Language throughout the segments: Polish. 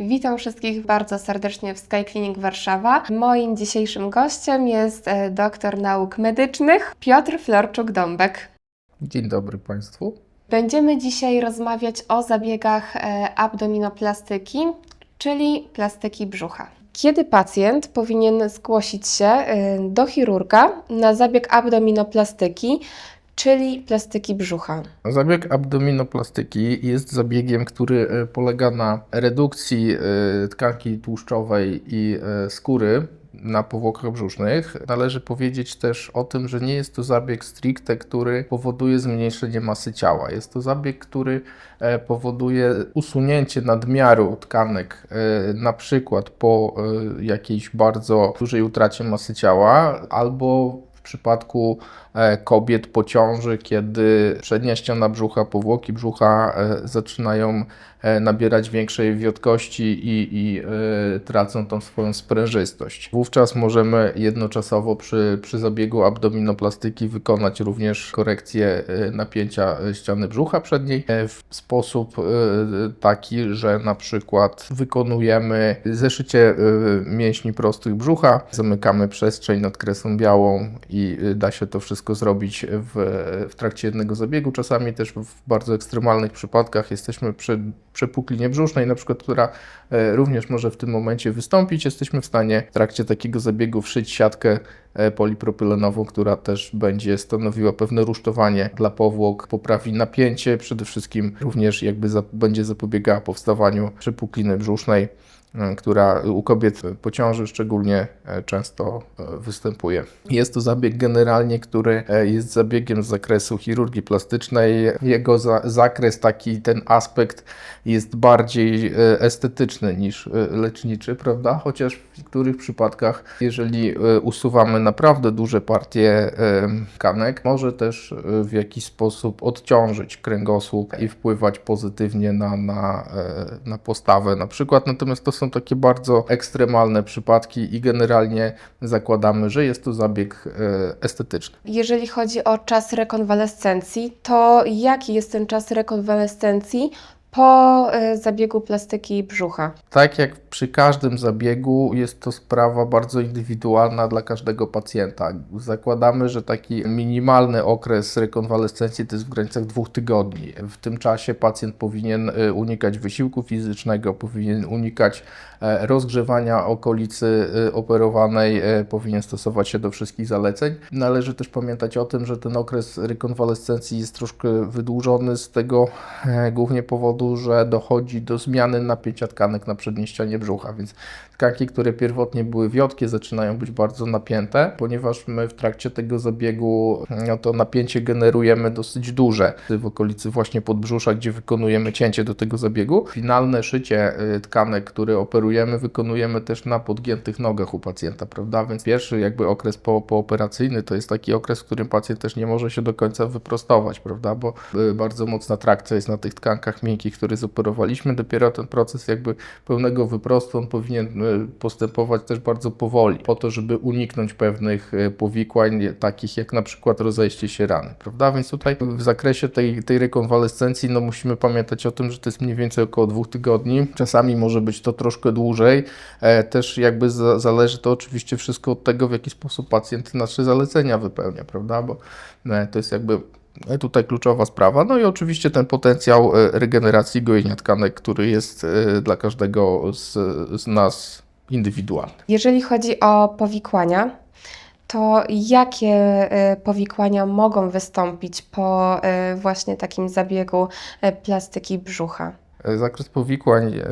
Witam wszystkich bardzo serdecznie w Sky Clinic Warszawa. Moim dzisiejszym gościem jest e, doktor nauk medycznych Piotr Florczuk-Dąbek. Dzień dobry Państwu. Będziemy dzisiaj rozmawiać o zabiegach e, abdominoplastyki, czyli plastyki brzucha. Kiedy pacjent powinien zgłosić się e, do chirurga na zabieg abdominoplastyki, czyli plastyki brzucha? Zabieg abdominoplastyki jest zabiegiem, który e, polega na redukcji e, tkanki tłuszczowej i e, skóry na powłokach brzusznych. Należy powiedzieć też o tym, że nie jest to zabieg stricte, który powoduje zmniejszenie masy ciała. Jest to zabieg, który powoduje usunięcie nadmiaru tkanek, na przykład po jakiejś bardzo dużej utracie masy ciała albo w przypadku kobiet po ciąży, kiedy przednia ściana brzucha, powłoki brzucha e, zaczynają e, nabierać większej wiotkości i, i e, tracą tą swoją sprężystość. Wówczas możemy jednoczasowo przy, przy zabiegu abdominoplastyki wykonać również korekcję e, napięcia e, ściany brzucha przedniej e, w sposób e, taki, że na przykład wykonujemy zeszycie e, mięśni prostych brzucha, zamykamy przestrzeń nad kresą białą i e, da się to wszystko zrobić w, w trakcie jednego zabiegu. Czasami też w bardzo ekstremalnych przypadkach jesteśmy przy przepuklinie brzusznej, na przykład, która e, również może w tym momencie wystąpić. Jesteśmy w stanie w trakcie takiego zabiegu wszyć siatkę e, polipropylenową, która też będzie stanowiła pewne rusztowanie dla powłok, poprawi napięcie, przede wszystkim również jakby za, będzie zapobiegała powstawaniu przepukliny brzusznej która u kobiet po ciąży szczególnie e, często e, występuje. Jest to zabieg generalnie, który e, jest zabiegiem z zakresu chirurgii plastycznej. Jego za zakres, taki ten aspekt jest bardziej e, estetyczny niż e, leczniczy, prawda? Chociaż w niektórych przypadkach, jeżeli e, usuwamy naprawdę duże partie e, tkanek, może też e, w jakiś sposób odciążyć kręgosłup i wpływać pozytywnie na, na, e, na postawę na przykład. Natomiast to są takie bardzo ekstremalne przypadki i generalnie zakładamy, że jest to zabieg e, estetyczny. Jeżeli chodzi o czas rekonwalescencji, to jaki jest ten czas rekonwalescencji po e, zabiegu plastyki brzucha? Tak jak przy każdym zabiegu, jest to sprawa bardzo indywidualna dla każdego pacjenta. Zakładamy, że taki minimalny okres rekonwalescencji to jest w granicach dwóch tygodni. W tym czasie pacjent powinien e, unikać wysiłku fizycznego, powinien unikać e, rozgrzewania okolicy operowanej, powinien stosować się do wszystkich zaleceń. Należy też pamiętać o tym, że ten okres rekonwalescencji jest troszkę wydłużony z tego głównie powodu, że dochodzi do zmiany napięcia tkanek na przedniej ścianie brzucha, więc tkanki, które pierwotnie były wiotkie, zaczynają być bardzo napięte, ponieważ my w trakcie tego zabiegu no to napięcie generujemy dosyć duże w okolicy właśnie podbrzusza, gdzie wykonujemy cięcie do tego zabiegu. Finalne szycie y, tkanek, które operujemy, wykonujemy też na podgiętych nogach u pacjenta, prawda? Więc pierwszy jakby okres po, pooperacyjny to jest taki okres, w którym pacjent też nie może się do końca wyprostować, prawda? Bo y, bardzo mocna trakcja jest na tych tkankach miękkich, które zoperowaliśmy. Dopiero ten proces jakby pełnego wyprostu on powinien y, postępować też bardzo powoli, po to, żeby uniknąć pewnych y, powikłań, takich jak na przykład rozejście się rany, prawda? Więc tutaj w zakresie tej, tej rekonwalescencji, no musimy pamiętać o tym, że to jest mniej więcej około dwóch tygodni. Czasami może być to troszkę dłużej. E, też jakby za, zależy to oczywiście wszystko od tego, w jaki sposób pacjent nasze zalecenia wypełnia, prawda? Bo e, to jest jakby E, Tutaj kluczowa sprawa. No i oczywiście ten potencjał e, regeneracji gojenia tkanek, który jest e, dla każdego z, z nas indywidualny. Jeżeli chodzi o powikłania, to jakie e, powikłania mogą wystąpić po e, właśnie takim zabiegu e, plastyki brzucha? Zakres powikłań, e,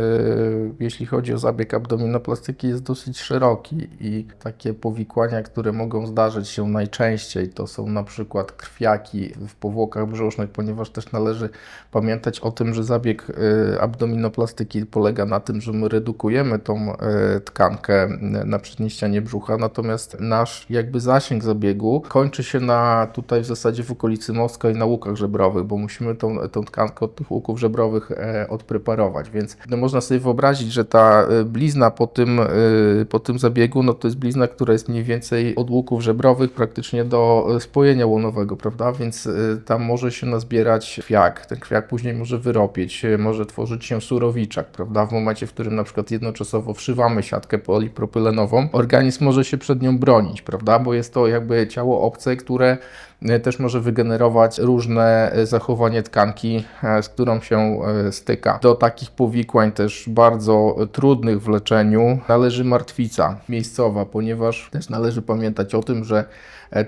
jeśli chodzi o zabieg abdominoplastyki, jest dosyć szeroki i takie powikłania, które mogą zdarzyć się najczęściej, to są na przykład krwiaki w powłokach brzusznych, ponieważ też należy pamiętać o tym, że zabieg e, abdominoplastyki polega na tym, że my redukujemy tą e, tkankę na przedniej ścianie brzucha, natomiast nasz jakby zasięg zabiegu kończy się na tutaj w zasadzie w okolicy mostka i na łukach żebrowych, bo musimy tą, tą tkankę od tych łuków żebrowych odciąć odpreparować. Więc no, można sobie wyobrazić, że ta y, blizna po tym, y, po tym zabiegu, no to jest blizna, która jest mniej więcej od łuków żebrowych praktycznie do y, spojenia łonowego, prawda? Więc tam może się nazbierać kwiak. Ten kwiak później może wyropieć, może tworzyć się surowiczak, prawda? W momencie, w którym na przykład jednoczasowo wszywamy siatkę polipropylenową, organizm może się przed nią bronić, prawda? Bo jest to jakby ciało obce, które też może wygenerować różne e, zachowanie tkanki, e, z którą się e, styka. Do takich powikłań też bardzo trudnych w leczeniu należy martwica miejscowa, ponieważ też należy pamiętać o tym, że e,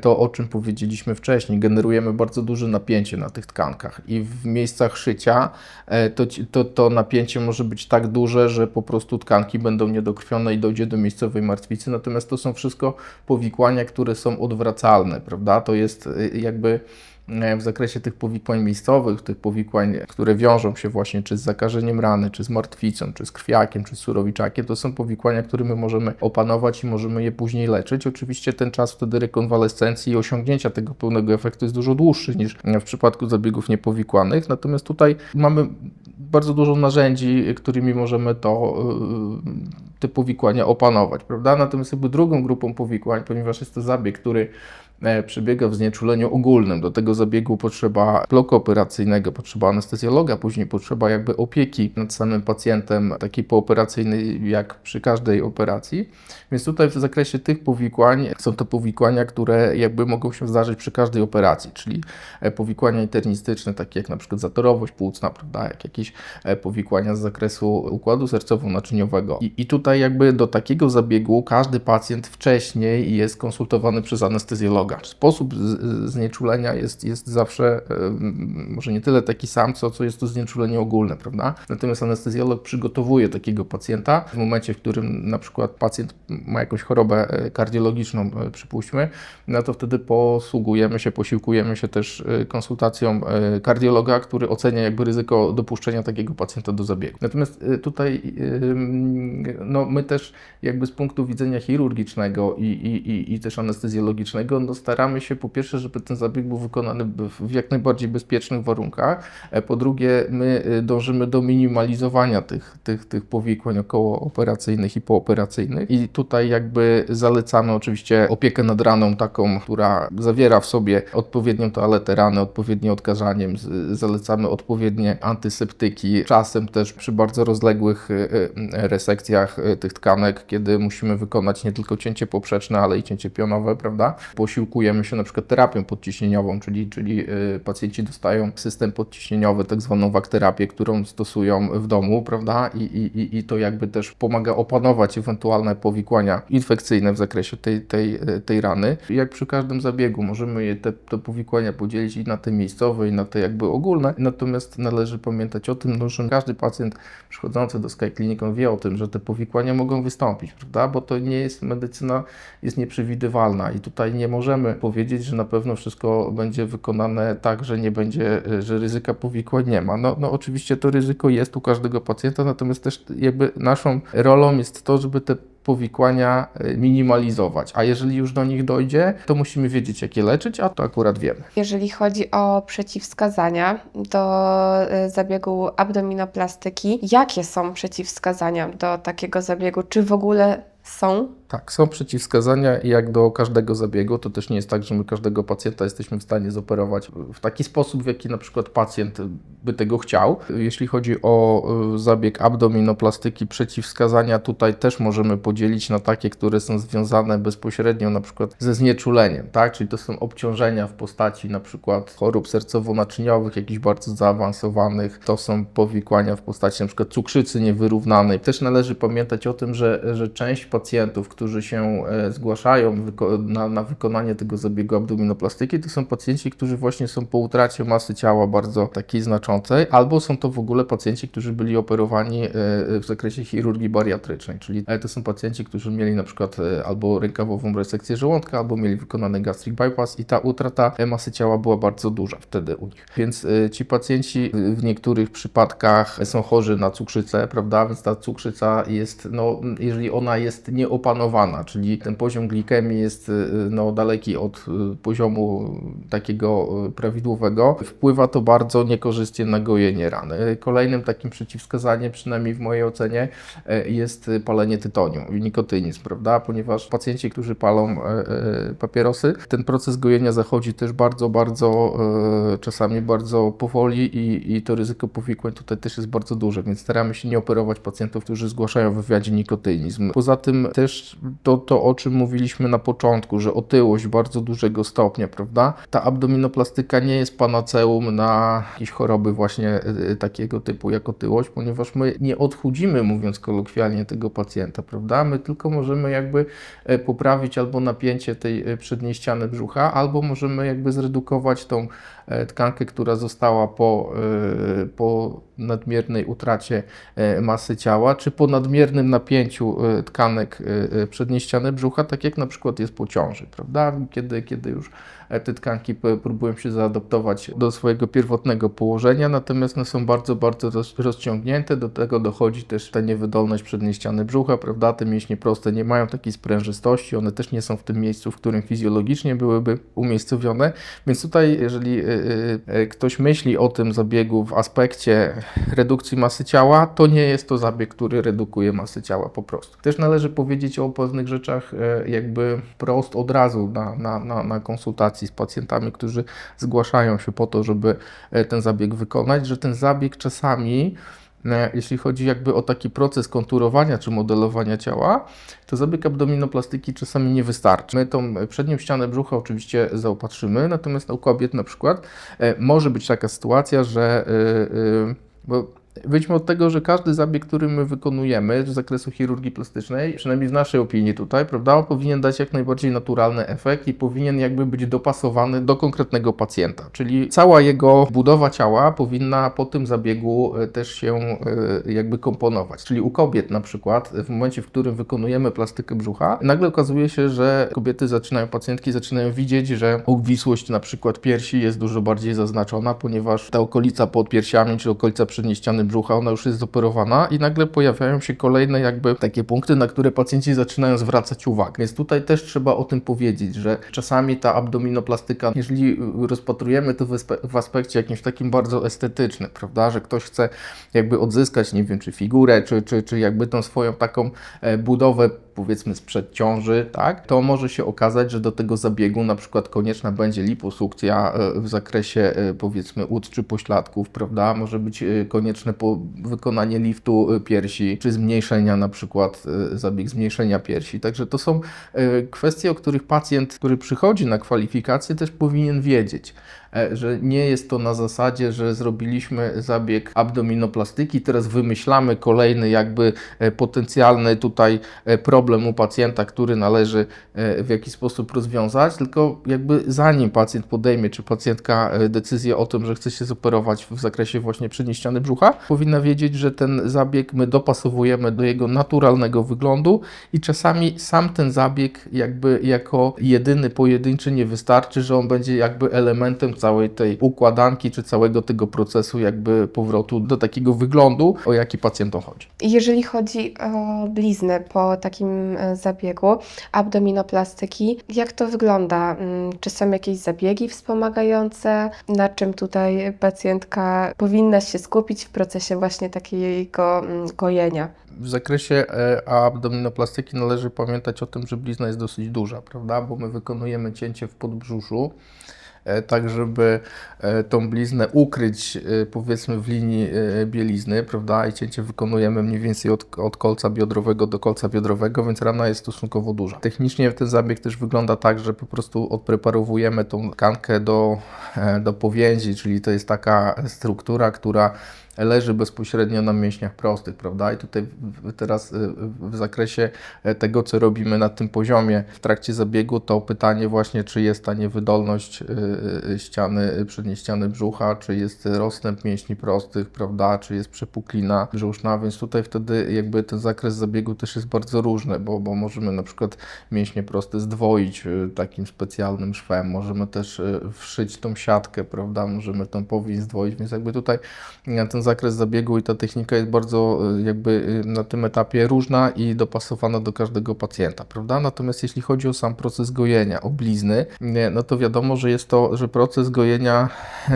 to, o czym powiedzieliśmy wcześniej, generujemy bardzo duże napięcie na tych tkankach i w miejscach szycia e, to, to, to napięcie może być tak duże, że po prostu tkanki będą niedokrwione i dojdzie do miejscowej martwicy. Natomiast to są wszystko powikłania, które są odwracalne, prawda? To jest y, jakby e, w zakresie tych powikłań miejscowych, tych powikłań, które wiążą się właśnie czy z zakażeniem rany, czy z martwicą, czy z krwiakiem, czy z surowiczakiem, to są powikłania, które my możemy opanować i możemy je później leczyć. Oczywiście ten czas wtedy rekonwalescencji i osiągnięcia tego pełnego efektu jest dużo dłuższy niż w przypadku zabiegów niepowikłanych. Natomiast tutaj mamy bardzo dużo narzędzi, którymi możemy to, y, te powikłania opanować, prawda? Natomiast jakby drugą grupą powikłań, ponieważ jest to zabieg, który e, przebiega w znieczuleniu ogólnym. Do tego zabiegu potrzeba bloku operacyjnego, potrzeba anestezjologa, później potrzeba jakby opieki nad samym pacjentem, takiej pooperacyjnej jak przy każdej operacji. Więc tutaj w zakresie tych powikłań są to powikłania, które jakby mogą się zdarzyć przy każdej operacji, czyli e, powikłania internistyczne, takie jak na przykład zatorowość płucna, prawda, jak jakieś e, powikłania z zakresu układu sercowo-naczyniowego. I, I tutaj jakby do takiego zabiegu każdy pacjent wcześniej jest konsultowany przez anestezjologa. Sposób znieczulenia jest, jest zawsze może nie tyle taki sam, co, co jest to znieczulenie ogólne, prawda? Natomiast anestezjolog przygotowuje takiego pacjenta w momencie, w którym na przykład pacjent ma jakąś chorobę e, kardiologiczną, e, przypuśćmy, no to wtedy posługujemy się, posiłkujemy się też e, konsultacją kardiologa, który ocenia jakby ryzyko dopuszczenia takiego pacjenta do zabiegu. Natomiast tutaj no, my też jakby z punktu widzenia chirurgicznego i, i, i, i też anestezjologicznego no, staramy się po pierwsze, żeby ten zabieg był wykonany w jak najbardziej bezpiecznych warunkach, e, po drugie my e, dążymy do minimalizowania tych, tych, tych powikłań okołooperacyjnych i pooperacyjnych i tutaj jakby zalecamy oczywiście opiekę nad raną taką, która zawiera w sobie odpowiednią toaletę rany, odpowiednie odkażaniem, zalecamy odpowiednie antyseptyki, czasem też przy bardzo rozległych e, resekcjach tych tkanek, kiedy musimy wykonać nie tylko cięcie poprzeczne, ale i cięcie pionowe, prawda? Posiłkujemy się na przykład terapią podciśnieniową, czyli, czyli e, pacjenci dostają system podciśnieniowy, tak zwaną wakterapię, którą stosują w domu, prawda? I, i, i- to jakby też pomaga opanować ewentualne powikłania infekcyjne w zakresie tej, tej, e, tej rany. Jak przy każdym zabiegu możemy je te, te powikłania podzielić i na te miejscowe, i na te jakby ogólne. Natomiast należy pamiętać o tym, no, że każdy pacjent przychodzący do Sky Clinic wie o tym, że te powikłania mogą wystąpić, prawda? Bo to nie jest medycyna, jest nieprzewidywalna i tutaj nie możemy powiedzieć, że na pewno wszystko będzie wykonane tak, że nie będzie, e, że ryzyka powikłań nie ma. No, no oczywiście to ryzyko jest u każdego pacjenta, natomiast też jakby naszą rolą jest to, żeby te powikłania e, minimalizować, a jeżeli już do nich dojdzie, to musimy wiedzieć, jak je leczyć, a to akurat wiemy. Jeżeli chodzi o przeciwwskazania do y, zabiegu abdominoplastyki, jakie są przeciwwskazania do takiego zabiegu? Czy w ogóle są? Tak, są przeciwwskazania i jak do każdego zabiegu, to też nie jest tak, że my każdego pacjenta jesteśmy w stanie zoperować w taki sposób, w jaki na przykład pacjent by tego chciał. Jeśli chodzi o y, zabieg abdominoplastyki, przeciwwskazania tutaj też możemy podzielić na takie, które są związane bezpośrednio na przykład ze znieczuleniem, tak? Czyli to są obciążenia w postaci na przykład chorób sercowo-naczyniowych, jakichś bardzo zaawansowanych, to są powikłania w postaci na przykład cukrzycy niewyrównanej. Też należy pamiętać o tym, że, że część pacjentów, którzy się e, zgłaszają na, na wykonanie tego zabiegu abdominoplastyki, to są pacjenci, którzy właśnie są po utracie masy ciała bardzo takiej znaczącej, albo są to w ogóle pacjenci, którzy byli operowani e, w zakresie chirurgii bariatrycznej, czyli e, to są pacjenci, którzy mieli na przykład albo rękawową resekcję żołądka, albo mieli wykonany gastric bypass i ta utrata masy ciała była bardzo duża wtedy u nich. Więc ci pacjenci w niektórych przypadkach są chorzy na cukrzycę, prawda? Więc ta cukrzyca jest, no, jeżeli ona jest nieopanowana, opanowana, czyli ten poziom glikemii jest y, no, daleki od y, poziomu takiego y, prawidłowego, wpływa to bardzo niekorzystnie na gojenie rany. Kolejnym takim przeciwwskazaniem, przynajmniej w mojej ocenie, jest palenie tytoniu i nikotynizm, prawda? Ponieważ pacjenci, którzy palą e, e, papierosy, ten proces gojenia zachodzi też bardzo, bardzo czasami bardzo powoli i, i to ryzyko powikłań tutaj też jest bardzo duże, więc staramy się nie operować pacjentów, którzy zgłaszają w wywiadzie nikotynizm. Poza tym też to, to o czym mówiliśmy na początku, że otyłość bardzo dużego stopnia, prawda? Ta abdominoplastyka nie jest panaceum na jakieś choroby właśnie e, takiego typu jak otyłość, ponieważ my nie odchudzimy, mówiąc kolokwialnie, tego pacjenta, prawda? My tylko możemy jakby e, poprawić albo napięcie tej e, przedniej ściany brzucha, albo możemy jakby zredukować tą e, tkankę, która została po, e, po nadmiernej utracie e, masy ciała, czy po nadmiernym napięciu e, tkanek e, przedniej ściany brzucha, tak jak na przykład jest po ciąży, prawda? Kiedy, kiedy już te tkanki próbują się zaadaptować do swojego pierwotnego położenia, natomiast one są bardzo, bardzo roz, rozciągnięte. Do tego dochodzi też ta niewydolność przedniej ściany brzucha, prawda? Te mięśnie proste nie mają takiej sprężystości, one też nie są w tym miejscu, w którym fizjologicznie byłyby umiejscowione. Więc tutaj, jeżeli ktoś myśli o tym zabiegu w aspekcie redukcji masy ciała, to nie jest to zabieg, który redukuje masę ciała po prostu. Też należy powiedzieć o pewnych rzeczach e, jakby prost od razu na, na, na, na konsultacji z pacjentami, którzy zgłaszają się po to, żeby e, ten zabieg wykonać, że ten zabieg czasami e, jeśli chodzi jakby o taki proces konturowania czy modelowania ciała, to zabieg abdominoplastyki czasami nie wystarczy. My tą przednią ścianę brzucha oczywiście zaopatrzymy, natomiast u kobiet na przykład może być taka sytuacja, że y, y, bo Wyjdźmy od tego, że każdy zabieg, który my wykonujemy z zakresu chirurgii plastycznej, przynajmniej w naszej opinii tutaj, prawda, powinien dać jak najbardziej naturalny efekt i powinien jakby być dopasowany do konkretnego pacjenta. Czyli cała jego budowa ciała powinna po tym zabiegu e, też się e, jakby komponować. Czyli u kobiet na przykład, w momencie, w którym wykonujemy plastykę brzucha, nagle okazuje się, że kobiety zaczynają, pacjentki zaczynają widzieć, że obwisłość na przykład piersi jest dużo bardziej zaznaczona, ponieważ ta okolica pod piersiami, czy okolica przedniej ściany brzucha, ona już jest zoperowana i nagle pojawiają się kolejne jakby takie punkty, na które pacjenci zaczynają zwracać uwagę. Więc tutaj też trzeba o tym powiedzieć, że czasami ta abdominoplastyka, jeżeli rozpatrujemy to w aspe- w aspekcie jakimś takim bardzo estetycznym, prawda, że ktoś chce jakby odzyskać, nie wiem, czy figurę, czy, czy, czy jakby tą swoją taką e, budowę powiedzmy sprzed ciąży, tak, to może się okazać, że do tego zabiegu na przykład konieczna będzie liposukcja e, w zakresie e, powiedzmy ud czy pośladków, prawda, może być e, konieczne po wykonanie liftu piersi, czy zmniejszenia na przykład zabieg zmniejszenia piersi, także to są kwestie, o których pacjent, który przychodzi na kwalifikację też powinien wiedzieć że nie jest to na zasadzie, że zrobiliśmy zabieg abdominoplastyki, teraz wymyślamy kolejny jakby e, potencjalny tutaj e, problem u pacjenta, który należy e, w jakiś sposób rozwiązać, tylko jakby zanim pacjent podejmie, czy pacjentka e, decyzję o tym, że chce się zoperować w zakresie właśnie przedniej ściany brzucha, powinna wiedzieć, że ten zabieg my dopasowujemy do jego naturalnego wyglądu i czasami sam ten zabieg jakby jako jedyny, pojedynczy nie wystarczy, że on będzie jakby elementem całej tej układanki, czy całego tego procesu jakby powrotu do takiego wyglądu, o jaki pacjentom chodzi. Jeżeli chodzi o blizny po takim e, zabiegu abdominoplastyki, jak to wygląda? Mm, Czy są jakieś zabiegi wspomagające? Na czym tutaj pacjentka powinna się skupić w procesie właśnie takiego mm, gojenia? W zakresie e, abdominoplastyki należy pamiętać o tym, że blizna jest dosyć duża, prawda? Bo my wykonujemy cięcie w podbrzuszu, tak żeby e, tą bliznę ukryć e, powiedzmy w linii e, bielizny, prawda? I cięcie wykonujemy mniej więcej od, od kolca biodrowego do kolca biodrowego, więc rana jest stosunkowo duża. Technicznie ten zabieg też wygląda tak, że po prostu odpreparowujemy tą tkankę do, e, do powięzi, czyli to jest taka struktura, która leży bezpośrednio na mięśniach prostych, prawda? I tutaj teraz w zakresie e, tego, co robimy na tym poziomie w trakcie zabiegu, to pytanie właśnie, czy jest ta niewydolność ściany, przedniej ściany brzucha, czy jest rozstęp mięśni prostych, prawda? Czy jest przepuklina brzuszna, więc tutaj wtedy jakby ten zakres zabiegu też jest bardzo różny, bo, bo możemy na przykład mięśnie proste zdwoić y, takim specjalnym szwem, możemy też y, wszyć tą siatkę, prawda? Możemy tą powieść zdwoić, więc jakby tutaj ten zakres zabiegu i ta technika jest bardzo y, jakby y, na tym etapie różna i dopasowana do każdego pacjenta, prawda? Natomiast jeśli chodzi o sam proces gojenia, o blizny, nie, no to wiadomo, że jest to, że proces gojenia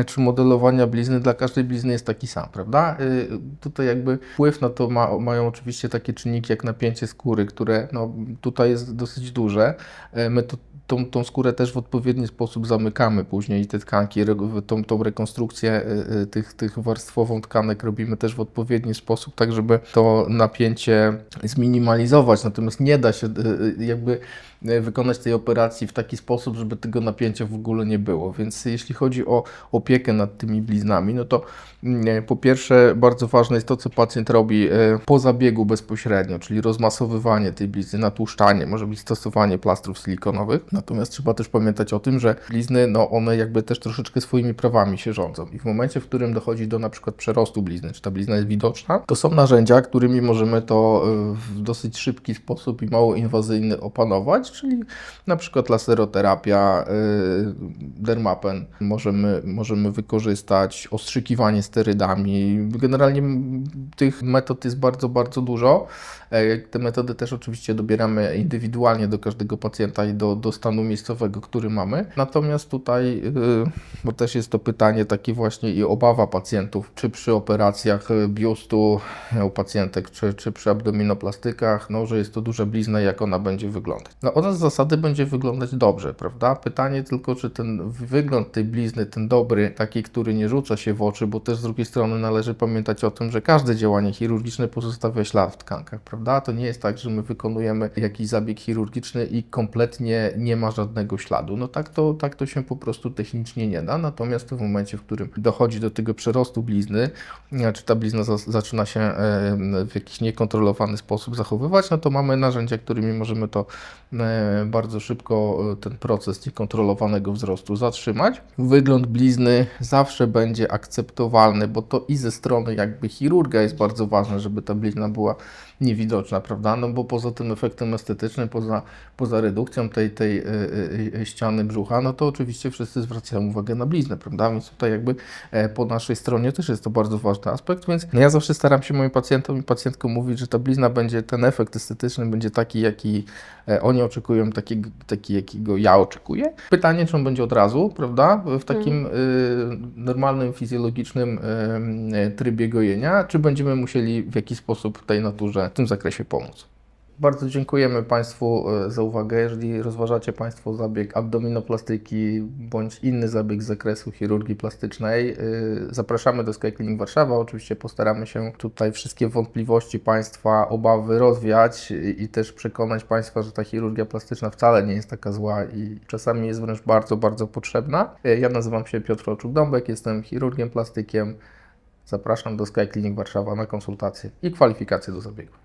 czy modelowania blizny dla każdej blizny jest taki sam, prawda? Y, Tutaj jakby wpływ na to ma, mają oczywiście takie czynniki jak napięcie skóry, które no, tutaj jest dosyć duże. E, My to tą, tą skórę też w odpowiedni sposób zamykamy później i te tkanki, tą, tą rekonstrukcję y, y, tych, tych warstwową tkanek robimy też w odpowiedni sposób, tak żeby to napięcie zminimalizować. Natomiast nie da się y, y, jakby y, wykonać tej operacji w taki sposób, żeby tego napięcia w ogóle nie było. Więc jeśli chodzi o opiekę nad tymi bliznami, no to mm, po pierwsze bardzo ważne jest to, co pacjent robi y, po zabiegu bezpośrednio, czyli rozmasowywanie tej blizny, natłuszczanie, może być stosowanie plastrów silikonowych. Natomiast trzeba też pamiętać o tym, że blizny, no one jakby też troszeczkę swoimi prawami się rządzą. I w momencie, w którym dochodzi do na przykład przerostu blizny, czy ta blizna jest widoczna, to są narzędzia, którymi możemy to w dosyć szybki sposób i mało inwazyjny opanować, czyli na przykład laseroterapia, y, dermapen możemy, możemy wykorzystać, ostrzykiwanie sterydami. Generalnie tych metod jest bardzo, bardzo dużo. E, Te metody też oczywiście dobieramy indywidualnie do każdego pacjenta i do, do stanu miejscowego, który mamy. Natomiast tutaj, y, bo też jest to pytanie takie właśnie i obawa pacjentów, czy przy operacjach biustu u pacjentek, czy, czy przy abdominoplastykach, no, że jest to duża blizna, jak ona będzie wyglądać. No ona z zasady będzie wyglądać dobrze, prawda? Pytanie tylko, czy ten wygląd tej blizny, ten dobry, taki, który nie rzuca się w oczy, bo też z drugiej strony należy pamiętać o tym, że każde działanie chirurgiczne pozostawia ślad w tkankach, prawda? To nie jest tak, że my wykonujemy jakiś zabieg chirurgiczny i kompletnie nie ma żadnego śladu. No tak to, tak to się po prostu technicznie nie da. Natomiast w momencie, w którym dochodzi do tego przerostu blizny, e, czy ta blizna za, zaczyna się e, w jakiś niekontrolowany sposób zachowywać, no to mamy narzędzia, którymi możemy to bardzo szybko e, ten proces niekontrolowanego wzrostu zatrzymać. Wygląd blizny zawsze będzie akceptowalny, bo to i ze strony jakby chirurga jest bardzo ważne, żeby ta blizna była niewidoczna, prawda? No bo poza tym efektem estetycznym, poza, poza redukcją tej, tej y, y, y, ściany brzucha, no to oczywiście wszyscy zwracają uwagę na bliznę, prawda? Więc tutaj jakby e, po naszej stronie też jest to bardzo ważny aspekt, więc ja zawsze staram się moim pacjentom i pacjentkom mówić, że ta blizna będzie, ten efekt estetyczny będzie taki, jaki e, oni oczekują, taki, taki jakiego ja oczekuję. Pytanie, czy on będzie od razu, prawda? W takim y, normalnym, fizjologicznym y, trybie gojenia, czy będziemy musieli w jakiś sposób tej naturze w tym zakresie pomóc. Bardzo dziękujemy Państwu e, za uwagę. Jeżeli rozważacie Państwo zabieg abdominoplastyki bądź inny zabieg z zakresu chirurgii plastycznej, e, zapraszamy do Sky Clinic Warszawa. Oczywiście postaramy się tutaj wszystkie wątpliwości Państwa, obawy rozwiać i, też przekonać Państwa, że ta chirurgia plastyczna wcale nie jest taka zła i czasami jest wręcz bardzo, bardzo potrzebna. E, Ja nazywam się Piotr Oczuk-Dąbek, jestem chirurgiem plastykiem. Zapraszam do Sky Clinic Warszawa na konsultacje i kwalifikacje do zabiegu.